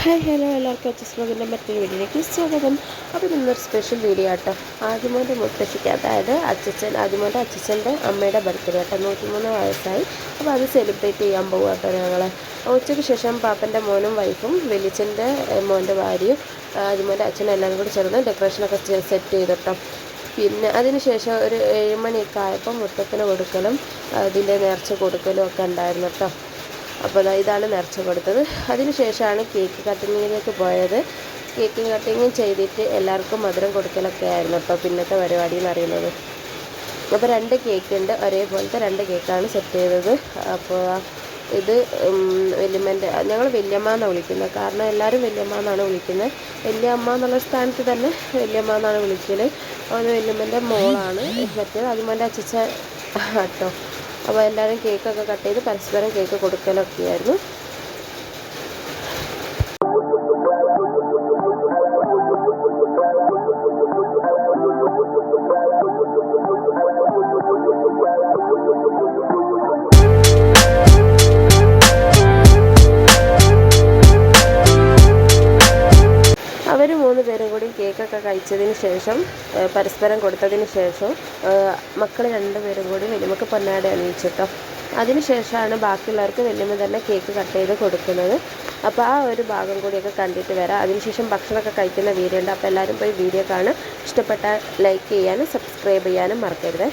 Hi hello എല്ലാവർക്കും അച്ഛസ് ബ്ലോഗിന്റെ മറ്റൊരു വീഡിയോയിലേക്ക് സ്വാഗതം. അപ്പോൾ ഇന്നൊരു സ്പെഷ്യൽ വീഡിയോ ആട്ടോ. ആദ്യമോന്റെ മുത്തശ്ശിക്ക് അതായത് അച്ഛൻ ആദ്യമോന്റെ അച്ഛന്റെ അമ്മയുടെ ബർത്ത്ഡേ ആട്ടോ. നൂറ്റിമൂന്ന് വയസ്സായി. അപ്പോൾ അത് സെലിബ്രേറ്റ് ചെയ്യാൻ പോകും കേട്ടോ ഞങ്ങൾ ഉച്ചയ്ക്ക് ശേഷം പാപ്പന്റെ മോനും വൈഫും വെളിച്ചന്റെ മോന്റെ ഭാര്യയും ആദ്യമോന്റെ അച്ഛനും എല്ലാവരും കൂടി ചേർന്ന് ഡെക്കറേഷനൊക്കെ സെറ്റ് ചെയ്തിട്ടോ. പിന്നെ അതിന് ശേഷം ഒരു ഏഴ് മണിയൊക്കെ ആയപ്പോൾ മുത്തപ്പന് കൊടുക്കലും അതിന്റെ നേർച്ച കൊടുക്കലും ഒക്കെ ഉണ്ടായിരുന്നു കേട്ടോ അപ്പോൾ ദാ ഇതാണ് നിറച്ച് കൊടുത്തത്. അതിനുശേഷമാണ് കേക്ക് കട്ടിങ്ങിലേക്ക് പോയത്. കേക്ക് കട്ടിങ് ചെയ്തിട്ട് എല്ലാവർക്കും മധുരം കൊടുക്കലൊക്കെ ആയിരുന്നു അപ്പോൾ പിന്നത്തെ പരിപാടി എന്ന് അറിയുന്നത് അപ്പോൾ രണ്ട് കേക്ക് ഉണ്ട് ഒരേപോലത്തെ രണ്ട് കേക്കാണ് സെറ്റ് ചെയ്തത്. അപ്പോൾ ഇത് വല്യമ്മന്റെ ഞങ്ങൾ വലിയമ്മ എന്നാണ് വിളിക്കുന്നത്. കാരണം എല്ലാവരും വലിയമ്മ എന്നാണ് വിളിക്കുന്നത്. വലിയമ്മ എന്നുള്ള സ്ഥാനത്ത് തന്നെ വല്യമ്മ എന്നാണ് വിളിക്കൽ അവന് വല്യമ്മന്റെ മോളാണ്. മറ്റേത് അതുമന്റെ അച്ഛച്ച കേട്ടോ. അപ്പോൾ എല്ലാവരും കേക്കൊക്കെ കട്ട് ചെയ്ത് പരസ്പരം കേക്ക് കൊടുക്കലൊക്കെയായിരുന്നു. അവർ മൂന്ന് പേരും കൂടി കേക്കൊക്കെ കഴിച്ചതിന് ശേഷം പരസ്പരം കൊടുത്തതിന് ശേഷം മക്കൾ രണ്ടുപേരും കൂടി വലിയമ്മക്ക് പൊന്നാട അണിയിച്ചിട്ടോ. അതിന് ശേഷമാണ് ബാക്കിയുള്ളവർക്ക് വലിയമ്മ തന്നെ കേക്ക് കട്ട് ചെയ്ത് കൊടുക്കുന്നത്. അപ്പോൾ ആ ഒരു ഭാഗം കൂടിയൊക്കെ കണ്ടിട്ട് വരാം. അതിനുശേഷം ഭക്ഷണമൊക്കെ കഴിക്കുന്ന വീഡിയോ ഉണ്ട്. അപ്പോൾ എല്ലാവരും പോയി വീഡിയോ കാണുക. ഇഷ്ടപ്പെട്ടാൽ ലൈക്ക് ചെയ്യാനും സബ്സ്ക്രൈബ് ചെയ്യാനും മറക്കരുത്.